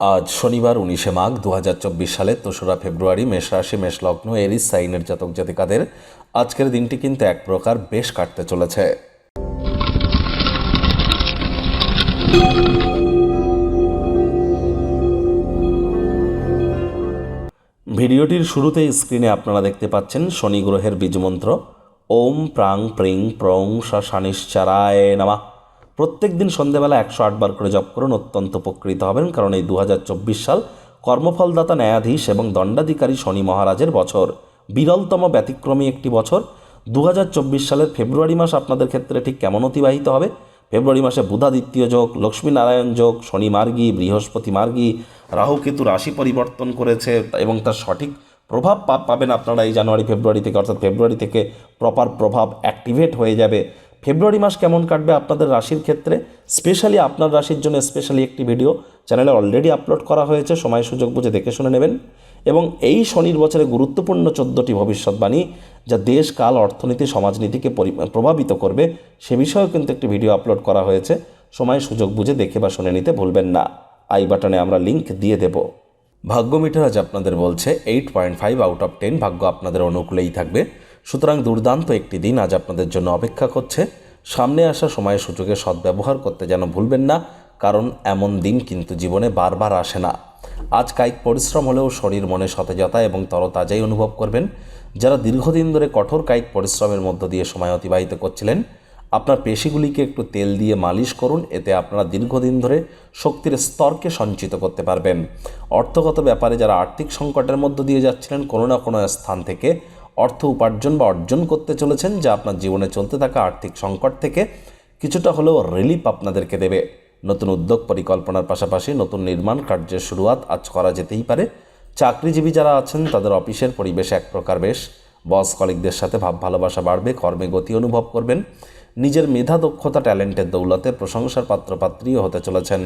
আজ শনিবার উনিশে মাঘ দু সালের তেসরা ফেব্রুয়ারি মেষ রাশি, মেষ লগ্ন, এরিস, সাইনের জাতক জাতিকাদের আজকের দিনটি কিন্তু এক প্রকার বেশ কাটতে চলেছে। ভিডিওটির শুরুতেই স্ক্রিনে আপনারা দেখতে পাচ্ছেন শনি গ্রহের বীজমন্ত্র। ওম প্রাং প্রিং প্রং শানিশ্চারায় নামা। প্রত্যেক দিন সন্ধেবেলা একশো আটবার করে জপ করুন, অত্যন্ত উপকৃত হবেন। কারণ এই দু হাজার চব্বিশ সাল কর্মফলদাতা ন্যায়াধীশ এবং দণ্ডাধিকারী শনি মহারাজের বছর। বিরলতম ব্যতিক্রমী একটি বছর। দু হাজার চব্বিশ সালের ফেব্রুয়ারি মাস আপনাদের ক্ষেত্রে ঠিক কেমন অতিবাহিত হবে? ফেব্রুয়ারি মাসে বুধাদিত্য যোগ লক্ষ্মীনারায়ণ যোগ, শনি মার্গী, বৃহস্পতি মার্গী, রাহু কেতু রাশি পরিবর্তন করেছে এবং তার সঠিক প্রভাব পাবেন আপনারা এই জানুয়ারি, ফেব্রুয়ারি থেকে। অর্থাৎ ফেব্রুয়ারি থেকে প্রপার প্রভাব অ্যাক্টিভেট হয়ে যাবে। ফেব্রুয়ারি মাস কেমন কাটবে আপনাদের রাশির ক্ষেত্রে? স্পেশালি আপনার রাশির জন্য স্পেশালি একটি ভিডিও চ্যানেলে অলরেডি আপলোড করা হয়েছে, সময় সুযোগ বুঝে দেখে শুনে নেবেন। এবং এই শনির বছরে গুরুত্বপূর্ণ চোদ্দোটি ভবিষ্যৎবাণী, যা দেশ, কাল, অর্থনীতি, সমাজনীতিকে পরি- প্রভাবিত করবে, সে বিষয়েও কিন্তু একটি ভিডিও আপলোড করা হয়েছে। সময় সুযোগ বুঝে দেখে বা শুনে নিতে ভুলবেন না। আই বাটনে আমরা লিংক দিয়ে দেব। ভাগ্য মিটার আজ আপনাদের বলছে eight point five out of ten ভাগ্য আপনাদের অনুকূলেই থাকবে। সুতরাং দুর্দান্ত একটি দিন আজ আপনাদের জন্য অপেক্ষা করছে। সামনে আসা সময় সুযোগে সদ্ব্যবহার করতে যেন ভুলবেন না, কারণ এমন দিন কিন্তু জীবনে বারবার আসে না। আজ কায়িক পরিশ্রম হলেও শরীর, মনে সতেজতা এবং তরতাজাই অনুভব করবেন। যারা দীর্ঘদিন ধরে কঠোর কায়িক পরিশ্রমের মধ্য দিয়ে সময় অতিবাহিত করছিলেন, আপনার পেশিগুলিকে একটু তেল দিয়ে মালিশ করুন, এতে আপনারা দীর্ঘদিন ধরে শক্তির স্তরকে সঞ্চিত করতে পারবেন। অর্থগত ব্যাপারে যারা আর্থিক সংকটের মধ্য দিয়ে যাচ্ছিলেন, কোনো না কোনো স্থান থেকে অর্থ উপার্জন বা অর্জন করতে চলেছেন, যা আপনার জীবনে চলতে থাকা আর্থিক সংকট থেকে কিছুটা হলেও রিলিফ আপনাদেরকে দেবে। নতুন উদ্যোগ পরিকল্পনার পাশাপাশি নতুন নির্মাণ কার্যের শুরুয়াত আজ করা যেতেই পারে। চাকরিজীবী যারা আছেন, তাদের অফিসের পরিবেশ এক প্রকার বেশ। বস কলিকদের সাথে ভাব ভালোবাসা বাড়বে, কর্মে গতি অনুভব করবেন। নিজের মেধা, দক্ষতা, ট্যালেন্টের দৌলতে প্রশংসার পাত্রপাত্রীও হতে চলেছেন।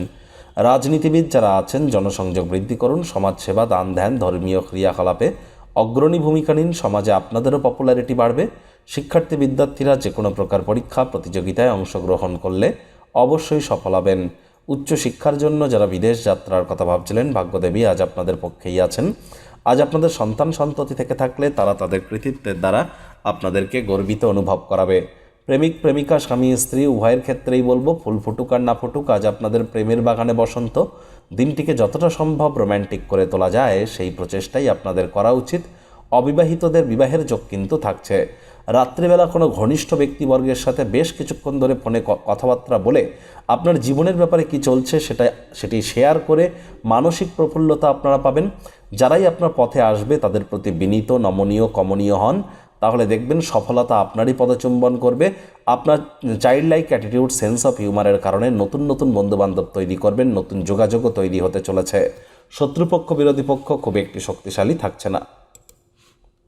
রাজনীতিবিদ যারা আছেন, জনসংযোগ বৃদ্ধি করুন, সমাজসেবা, দান ধ্যান, ধর্মীয় ক্রিয়াকলাপে অগ্রণী ভূমিকা নিন সমাজে আপনাদেরও পপুলারিটি বাড়বে। শিক্ষার্থী বিদ্যার্থীরা যে কোনো প্রকার পরীক্ষা, প্রতিযোগিতায় অংশগ্রহণ করলে অবশ্যই সফল হবেন। উচ্চশিক্ষার জন্য যারা বিদেশ যাত্রার কথা ভাবছিলেন, ভাগ্যদেবী আজ আপনাদের পক্ষেই আছেন। আজ আপনাদের সন্তান সন্ততি থেকে থাকলে তারা তাদের কৃতিত্বের দ্বারা আপনাদেরকে গর্বিত অনুভব করাবে। প্রেমিক, প্রেমিকা, স্বামী, স্ত্রী, উভয়ের ক্ষেত্রেই বলব, ফুল ফুটুক আর না ফুটুক, আজ আপনাদের প্রেমের বাগানে বসন্ত। দিনটিকে যতটা সম্ভব রোম্যান্টিক করে তোলা যায়, সেই প্রচেষ্টাই আপনাদের করা উচিত। অবিবাহিতদের বিবাহের যোগ কিন্তু থাকছে। রাত্রিবেলা কোনো ঘনিষ্ঠ ব্যক্তিবর্গের সাথে বেশ কিছুক্ষণ ধরে ফোনে কথাবার্তা বলে আপনার জীবনের ব্যাপারে কি চলছে সেটা, সেটি শেয়ার করে মানসিক প্রফুল্লতা আপনারা পাবেন। যারাই আপনার পথে আসবে তাদের প্রতি বিনীত, নমনীয়, কমনীয় হন। তাহলে দেখবেন সফলতা আপনারই পদচুম্বন করবে। আপনার child like attitude sense of হিউমারের কারণে নতুন নতুন বন্ধুবান্ধব তৈরি করবেন, নতুন যোগাযোগও তৈরি হতে চলেছে। শত্রুপক্ষ, বিরোধী পক্ষ খুব একটি শক্তিশালী থাকছে না।